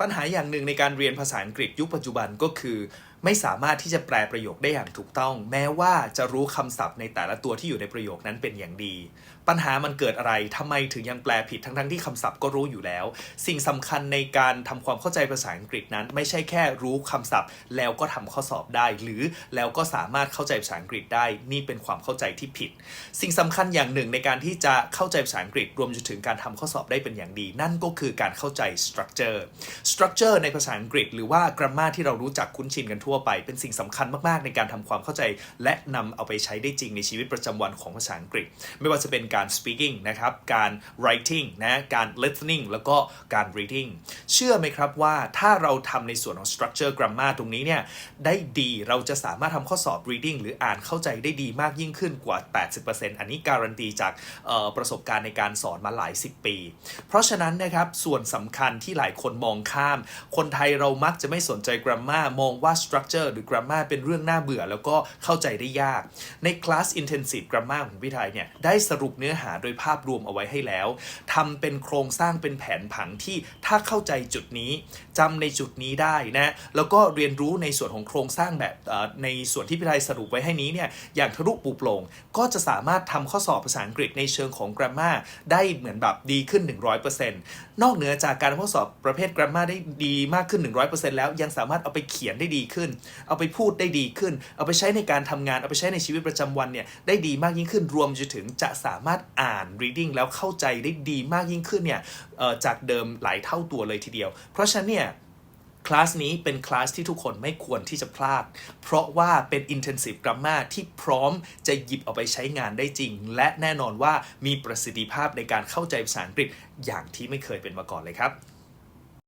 ปัญหาอย่างหนึ่งในการเรียนภาษาอังกฤษยุคปัจจุบันก็คือ ไม่สามารถที่จะแปลประโยคได้อย่างถูกต้อง แม้ว่าจะรู้คำศัพท์ในแต่ละตัวที่อยู่ในประโยคนั้นเป็นอย่างดี ปัญหามันเกิดอะไรทำไมถึงยังแปลผิดทั้งๆที่คำศัพท์ก็รู้อยู่แล้ว สิ่งสำคัญในการทำความเข้าใจภาษาอังกฤษนั้น ไม่ใช่แค่รู้คำศัพท์ แล้วก็ทำข้อสอบได้ หรือแล้วก็สามารถเข้าใจภาษาอังกฤษได้ นี่เป็นความเข้าใจที่ผิด สิ่งสำคัญอย่างหนึ่งในการที่จะเข้าใจภาษาอังกฤษรวมจนถึงการทำข้อสอบได้เป็นอย่างดี นั่นก็คือการเข้าใจ structure structure ในภาษาอังกฤษ หรือว่า grammar ที่เรารู้จักคุ้นชินกันทั่วไป เป็นสิ่งสำคัญมากๆ ในการทำความเข้าใจ และนำเอาไปใช้ได้จริงในชีวิตประจำวันของภาษาอังกฤษ ไม่ว่าจะเป็นการ speaking นะครับ การ writing นะการ listening แล้วก็การ reading เชื่อไหมครับว่าถ้าเราทำในส่วนของ structure grammar ตรงนี้เนี่ยได้ดีเราจะสามารถทำข้อสอบ reading หรืออ่านเข้าใจได้ดีมากยิ่งขึ้นกว่า 80%อันนี้การันตีจากประสบการณ์ในการสอนมาหลาย 10 ปี เพราะฉะนั้นนะครับส่วนสำคัญที่หลายคนมองข้าม คนไทยเรามักจะไม่สนใจ grammar มองว่า structure หรือ grammar เป็นเรื่องน่าเบื่อ แล้วก็เข้าใจได้ยาก ในคลาส intensive grammar ของพี่ไทยเนี่ยได้สรุปเนื้อหาโดยภาพรวมเอาไว้ให้แล้วทำเป็นโครงสร้างเป็นแผนผังที่ถ้าเข้าใจจุดนี้จำในจุดนี้ได้นะแล้วก็เรียนรู้ในส่วนของโครงสร้างแบบในส่วนที่พี่ไทยสรุปไว้ให้นี้เนี่ยอย่างทะลุปูโปร่งก็จะสามารถทำข้อสอบภาษาอังกฤษในเชิงของ grammar ได้เหมือนแบบดีขึ้น 100%นอกเหนือจากการทำข้อสอบประเภท grammar ได้ดีมากขึ้น 100%แล้วยังสามารถเอาไปเขียนได้ดีขึ้นเอาไปพูดได้ดีขึ้น เอาไปใช้ในการทำงาน เอาไปใช้ในชีวิตประจำวันเนี่ยได้ดีมากยิ่งขึ้น รวมจนถึงจะสามารถอ่าน reading แล้วเข้าใจได้ดีมากยิ่งขึ้นเนี่ยจากเดิมหลายเท่าตัวเลยทีเดียว เพราะฉะนั้นเนี่ยคลาสนี้เป็นคลาสที่ทุกคนไม่ควรที่จะพลาด เพราะว่าเป็น intensive grammar ที่พร้อมจะหยิบเอาไปใช้งานได้จริง และแน่นอนว่ามีประสิทธิภาพในการเข้าใจภาษาอังกฤษอย่างที่ไม่เคยเป็นมาก่อนเลยครับ